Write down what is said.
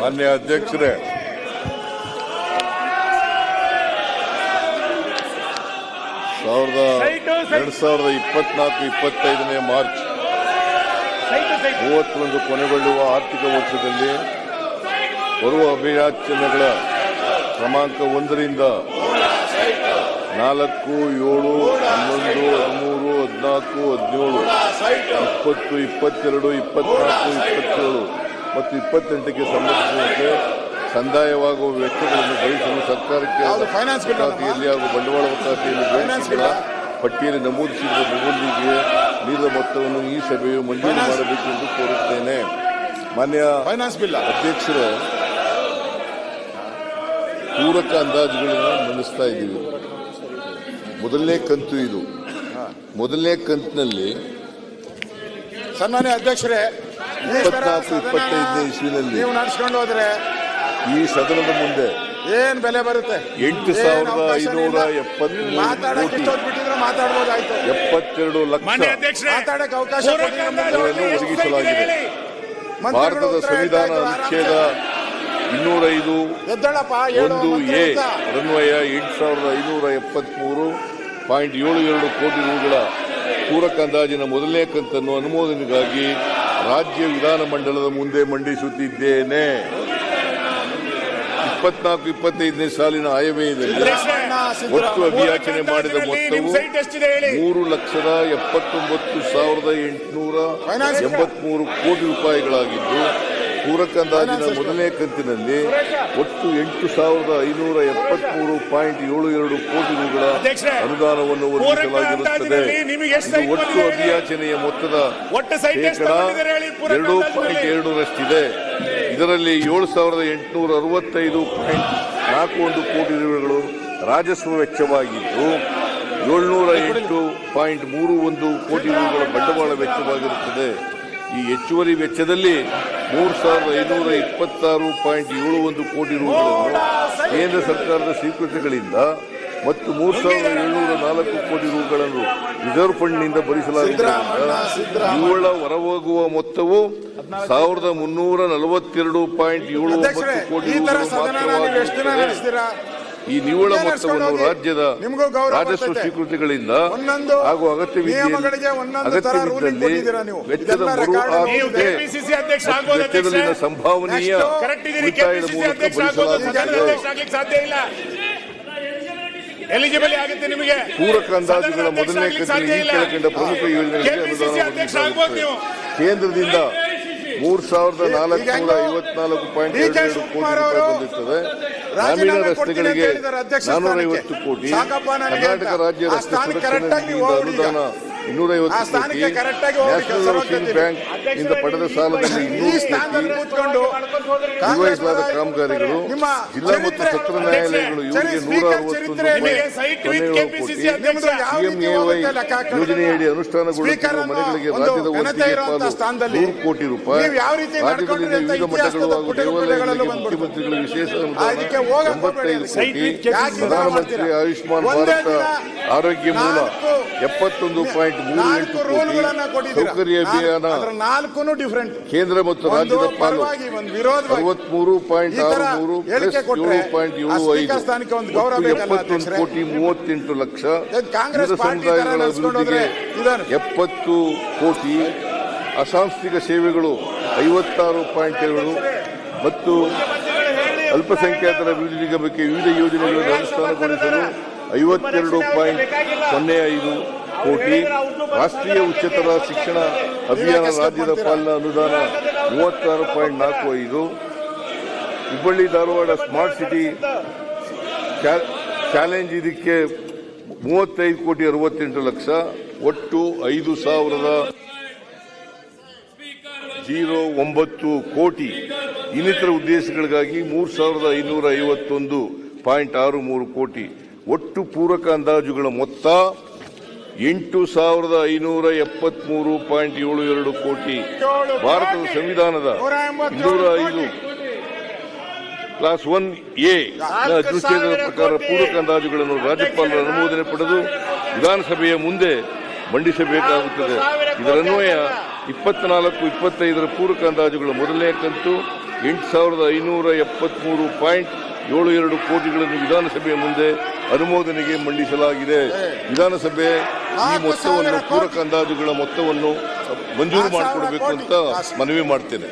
ಮಾನ್ಯ ಅಧ್ಯಕ್ಷರೇ. ಸಾವಿರದ ಎರಡ್ ಸಾವಿರದ ಇಪ್ಪತ್ನಾಲ್ಕು, ಇಪ್ಪತ್ತೈದನೇ ಮಾರ್ಚ್. ಮೂವತ್ತೊಂದು ಕೊನೆಗೊಳ್ಳುವ ಆರ್ಥಿಕ ವರ್ಷದಲ್ಲಿ ಬರುವ ಅಭಿಯಾಚನೆಗಳ ಕ್ರಮಾಂಕ ಒಂದರಿಂದ ನಾಲ್ಕು, ಏಳು, ಹನ್ನೊಂದು, ಹದಿಮೂರು, ಹದಿನಾಲ್ಕು, ಹದಿನೇಳು, ಇಪ್ಪತ್ತು, ಇಪ್ಪತ್ತೆರಡು, ಇಪ್ಪತ್ನಾಲ್ಕು, ಇಪ್ಪತ್ತೇಳು. ಮತ್ತು ಇಪ್ಪತ್ತೆಂಟಕ್ಕೆ ಸಂಬಂಧಿಸಿದಂತೆ ಸಂದಾಯವಾಗುವ ವೆಚ್ಚಗಳನ್ನು ಭರಿಸಲು ಸರ್ಕಾರಕ್ಕೆ ಫೈನಾನ್ಸ್? ಖಾತೆಯಲ್ಲಿ ಹಾಗೂ ಬಂಡವಾಳ ಖಾತೆಯಲ್ಲಿ ಫೈನಾನ್ಸ್ ಬ್ಯಾಂಕ್ಗಳ bill? ಪಟ್ಟಿಯಲ್ಲಿ ನಮೂದಿಸಿರುವ ನಿಬಂಧನೆಗೆ ನೀಡಿದ ಮೊತ್ತವನ್ನು ಈ ಸಭೆಯು ಮಂಜೂರು ಮಾಡಬೇಕು ಎಂದು ಕೋರುತ್ತೇನೆ ಮಾನ್ಯ ಫೈನಾನ್ಸ್ ಬಿಲ್ ಅಧ್ಯಕ್ಷರು ಪೂರಕ ಅಂದಾಜುಗಳನ್ನು ಮಂಡಿಸ್ತಾ ಇದ್ದೀವಿ ಮೊದಲನೇ ಕಂತು ಇದು ಮೊದಲನೇ ಕಂತಿನಲ್ಲಿ ಸನ್ಮಾನ್ಯ ಅಧ್ಯಕ್ಷರೇ ಇಪ್ಪತ್ನಾಲ್ಕು ಇಪ್ಪತ್ತೈದು ಇಪ್ಪತ್ತೈದನೇ ಇಸ್ವಿನಲ್ಲಿ ನೀವು ನಡೆಸ್ಕೊಂಡು ಹೋದ್ರೆ ಈ ಸದನದ ಮುಂದೆ ಏನ್ ಬೆಲೆ ಬರುತ್ತೆ ಎಂಟು ಸಾವಿರದ ಐನೂರ. ಎಪ್ಪತ್ಮೂರು. ಮಾತಾಡ್ಬೋದಾಯ್ತು ಎಪ್ಪತ್ತೆರಡು ಮಾನ್ಯ ಲಕ್ಷ ಅವಕಾಶ ಒದಗಿಸಲಾಗಿದೆ. ಭಾರತದ ಸಂವಿಧಾನ ಅನುಚ್ಛೇದ. ಇನ್ನೂರೈದು ಒಂದು ಎ ಅನ್ವಯ ರನ್ವಯ ಎಂಟು ಸಾವಿರದ ಐನೂರ ಎಪ್ಪತ್ಮೂರು ಪಾಯಿಂಟ್ ಏಳು ಎರಡು ಕೋಟಿ ರೂಗಳ ಪೂರಕ ಅಂದಾಜಿನ ಮೊದಲನೇ ಕಂತನ್ನು ಅನುಮೋದನೆಗಾಗಿ ರಾಜ್ಯ ವಿಧಾನಮಂಡಲದ ಮುಂದೆ ಮಂಡಿಸುತ್ತಿದ್ದೇನೆ ಇಪ್ಪತ್ನಾಲ್ಕು ಇಪ್ಪತ್ತೈದನೇ ಸಾಲಿನ ಆಯವ್ಯಯದಲ್ಲಿ ಅಧ್ಯಕ್ಷರೇ, ಒಟ್ಟು ಅಭಿಯಾಚನೆ ಮಾಡಿದ ಮೊತ್ತವು ಮೂರು ಲಕ್ಷದ ಎಪ್ಪತ್ತೊಂಬತ್ತು ಸಾವಿರದ ಎಂಟುನೂರ. ಎಂಬತ್ಮೂರು ಕೋಟಿ ರೂಪಾಯಿಗಳಾಗಿದ್ದು ಪೂರಕ ಅಂದಾಜಿನ ಮೊದಲನೇ ಕಂತಿನಲ್ಲಿ ಒಟ್ಟು ಎಂಟು ಸಾವಿರದ ಐನೂರ ಎಪ್ಪತ್ಮೂರು ಪಾಯಿಂಟ್ ಏಳು ಎರಡು ಕೋಟಿ ರೂಗಳ ಅನುದಾನವನ್ನು ಒದಗಿಸಲಾಗಿರುತ್ತದೆ ಒಟ್ಟು? ಅಭಿಯಾಚನೆಯ ಮೊತ್ತದ ಶೇಕಡ ಎರಡು? ಪಾಯಿಂಟ್ ಎರಡರಷ್ಟಿದೆ ಇದರಲ್ಲಿ ಏಳು ಸಾವಿರದ ಎಂಟುನೂರ ಅರವತ್ತೈದು ಪಾಯಿಂಟ್ ನಾಲ್ಕು ಒಂದು ಕೋಟಿ ರೂಗಳು ರಾಜಸ್ವ ವೆಚ್ಚವಾಗಿದ್ದು ಏಳ್ನೂರ ಎಂಟು ಪಾಯಿಂಟ್ ಮೂರು ಒಂದು ಕೋಟಿ ರೂಗಳ ಬಂಡವಾಳ ವೆಚ್ಚವಾಗಿರುತ್ತದೆ ಈ ಹೆಚ್ಚುವರಿ ವೆಚ್ಚದಲ್ಲಿ ಮೂರು ಸಾವಿರದ ಐನೂರ ಇಪ್ಪತ್ತಾರು ಪಾಯಿಂಟ್ ಏಳು ಒಂದು ಕೋಟಿ ರೂಪಾಯಿಗಳನ್ನು ಕೇಂದ್ರ ಸರ್ಕಾರದ ಸ್ವೀಕೃತಿಗಳಿಂದ ಮತ್ತು ಮೂರು ಸಾವಿರದ ಏಳ್ನೂರ ನಾಲ್ಕು ಕೋಟಿ ರೂಪಾಯಿಗಳನ್ನು ರಿಸರ್ವ್ ಫಂಡ್ನಿಂದ ಭರಿಸಲಾಗಿದ್ದರಿಂದ ಇವುಗಳ ಹೊರಹೋಗುವ ಮೊತ್ತವು ಸಾವಿರದ ಮುನ್ನೂರ ನಲವತ್ತೆರಡು ಪಾಯಿಂಟ್ ಏಳು ಒಂಬತ್ತು ಕೋಟಿ ರೂಪಾಯಿ ತರ ಈ ನಿವ್ವಳ ಮೊತ್ತವನ್ನು. ರಾಜ್ಯದ ನಿಮ್ಗೂ ಗೌರವ ರಾಜಸ್ವ ಸ್ವೀಕೃತಿಗಳಿಂದ ಒಂದೊಂದು ಹಾಗೂ ಅಗತ್ಯವಿದ್ದಲ್ಲಿ. ವೆಚ್ಚದ ಮರು ವೆಚ್ಚದಲ್ಲಿನ ಸಂಭಾವನೀಯ. ಉಳಿತಾಯದ ಮೂಲಕ ಎಲಿಜಿಬಲ್ ಆಗುತ್ತೆ ನಿಮಗೆ. ಪೂರಕ ಅಂದಾಜುಗಳ ಮೊದಲನೇ ಕಂತಿನ ಸಾಧ್ಯ ಈ ಕೆಳಕಂಡ ಪ್ರಮುಖ ಯೋಜನೆಗಳಿಗೆ ಕೆಪಿಸಿಸಿ ಅನುದಾನ ಅಧ್ಯಕ್ಷ ಆಗ್ಬೋದು ನೀವು. ಕೇಂದ್ರದಿಂದ ಮೂರ್ ಸಾವಿರದ ನಾಲ್ಕುನೂರ? ಐವತ್ನಾಲ್ಕು ಪಾಯಿಂಟ್ ಎರಡು ಕೋಟಿ ರೂಪಾಯಿ ಬಂದಿರ್ತದೆ ಗ್ರಾಮೀಣ ರಸ್ತೆಗಳಿಗೆ ನಾನೂರ. ಐವತ್ತು ಕೋಟಿ ಕರ್ನಾಟಕ ರಾಜ್ಯ ರಸ್ತೆ ಸುರಕ್ಷಣೆ. ಅನುದಾನ ಇನ್ನೂರ ಆ ಐವತ್ತು ಕೋಟಿ ಸ್ಥಾನಕ್ಕೆ correct ಆಗಿ ಹೋಗ್ರಿ, ನ್ಯಾಷನಲ್ ಮಾಡ್ತಿದ್ದೀರಿ. ಬ್ಯಾಂಕ್ ಇಂದ ಪಡೆದ ಸಾಲದಲ್ಲಿ ಈ ಇನ್ನೂರು ಕೂತ್ಕೊಂಡು ನಿರ್ವಹಿಸಲಾದ ಕಾಮಗಾರಿಗಳು ಜಿಲ್ಲಾ ಮತ್ತು ಸತ್ರ ನ್ಯಾಯಾಲಯಗಳು ಇವರಿಗೆ ನೂರ ಅರವತ್ತೊಂದು ಹಾಕೊಳ್ಳಿ. ಯೋಜನೆಯಡಿ ಅನುಷ್ಠಾನಗೊಳ್ಳುತ್ತಿರುವ ಮನೆಗಳಿಗೆ ರಾಜ್ಯದ ನೂರು ಕೋಟಿ ರೂಪಾಯಿ ನೀವು ಯಾವ ರೀತಿ ರಾಜ್ಯದಲ್ಲಿ ಅಂತ ವಿವಿಧ ಮಠಗಳು ಹಾಗೂ ದೇವಾಲಯಗಳಿಗೆ ಮುಖ್ಯಮಂತ್ರಿಗಳ ವಿಶೇಷ ಅನುದಾನ ಎಂಬತ್ತೈದು ಕೋಟಿ ಪ್ರಧಾನಮಂತ್ರಿ ಆಯುಷ್ಮಾನ್ ಭಾರತ ಆರೋಗ್ಯ ಮೂಲ ಎಪ್ಪತ್ತೊಂದು ಪಾಯಿಂಟ್ ಮೂರು ಎಂಟು ನಾಲ್ಕು ಕೋಟಿ ಸೌಕರ್ಯ ಅಭಿಯಾನ ನಾಲ್ಕೂನು ಡಿಫ್ರೆಂಟ್ ಕೇಂದ್ರ ಮತ್ತು ರಾಜ್ಯದ ಪಾಲು. ಅರವತ್ಮೂರು ಪಾಯಿಂಟ್ ಆರು ಮೂರು ಪ್ಲಸ್ ಏಳು ಪಾಯಿಂಟ್ ಏಳು ಐದು. ಎಪ್ಪತ್ತೊಂದು ಕೋಟಿ ಮೂವತ್ತೆಂಟು ಲಕ್ಷ ಕಾಂಗ್ರೆಸ್ ಸಮುದಾಯಗಳ ಅಭಿವೃದ್ಧಿಗೆ ಎಪ್ಪತ್ತು ಕೋಟಿ ಅಸಾಂಸ್ಥಿಕ ಸೇವೆಗಳು ಐವತ್ತಾರು ಪಾಯಿಂಟ್ ಎರಡು ಮತ್ತು ಅಲ್ಪಸಂಖ್ಯಾತರ ಅಭಿವೃದ್ಧಿ ನಿಗಮಕ್ಕೆ ವಿವಿಧ ಯೋಜನೆಗಳನ್ನು ಅನುಷ್ಠಾನಗೊಳಿಸಲು ಐವತ್ತೆರಡು ಪಾಯಿಂಟ್ ಸೊನ್ನೆ ಐದು ಕೋಟಿ. ರಾಷ್ಟ್ರೀಯ ಉಚ್ಚತರ ಶಿಕ್ಷಣ ಅಭಿಯಾನ ರಾಜ್ಯದ ಪಾಲಿನ ಅನುದಾನ ಮೂವತ್ತಾರು ಪಾಯಿಂಟ್ ನಾಲ್ಕು ಐದು. ಹುಬ್ಬಳ್ಳಿ, ಧಾರವಾಡ ಸ್ಮಾರ್ಟ್ ಸಿಟಿ ಚಾಲ್- ಚಾಲೆಂಜ್ ಇದಕ್ಕೆ ಮೂವತ್ತೈದು ಕೋಟಿ ಅರವತ್ತೆಂಟು ಲಕ್ಷ, ಒಟ್ಟು ಐದು ಸಾವಿರದ ಜೀರೋ ಒಂಬತ್ತು ಕೋಟಿ. ಇನ್ನಿತರ ಉದ್ದೇಶಗಳಿಗಾಗಿ ಮೂರು ಸಾವಿರದ ಐನೂರ ಐವತ್ತೊಂದು ಪಾಯಿಂಟ್ ಆರು ಮೂರು ಕೋಟಿ. ಒಟ್ಟು ಪೂರಕ ಅಂದಾಜುಗಳ ಮೊತ್ತ ಎಂಟು ಸಾವಿರದ ಐನೂರ ಎಪ್ಪತ್ಮೂರು ಪಾಯಿಂಟ್ ಏಳು ಎರಡು ಕೋಟಿ. ಭಾರತದ ಸಂವಿಧಾನದ ಇನ್ನೂರ ಐದು ಕ್ಲಾಸ್ ಒನ್ ಎ ಅನುಚ್ಛೇದದ ಪ್ರಕಾರ ಪೂರಕ ಅಂದಾಜುಗಳನ್ನು ರಾಜ್ಯಪಾಲರ ಅನುಮೋದನೆ ಪಡೆದು ವಿಧಾನಸಭೆಯ ಮುಂದೆ ಮಂಡಿಸಬೇಕಾಗುತ್ತದೆ. ಇದರನ್ವಯ ಇಪ್ಪತ್ನಾಲ್ಕು, ಇಪ್ಪತ್ತೈದರ ಪೂರಕ ಅಂದಾಜುಗಳ ಮೊದಲನೇ ಕಂತು ಎಂಟು ಸಾವಿರದ ಐನೂರ ಎಪ್ಪತ್ಮೂರು ಪಾಯಿಂಟ್ ಏಳು ಎರಡು ಕೋಟಿಗಳನ್ನು ವಿಧಾನಸಭೆಯ ಮುಂದೆ ಅನುಮೋದನೆಗೆ ಮಂಡಿಸಲಾಗಿದೆ. ವಿಧಾನಸಭೆ ಈ ಮೊತ್ತವನ್ನು ಪೂರಕ ಅಂದಾಜುಗಳ ಮೊತ್ತವನ್ನು ಮಂಜೂರು ಮಾಡಿಕೊಡಬೇಕು ಅಂತ ಮನವಿ ಮಾಡ್ತೇನೆ.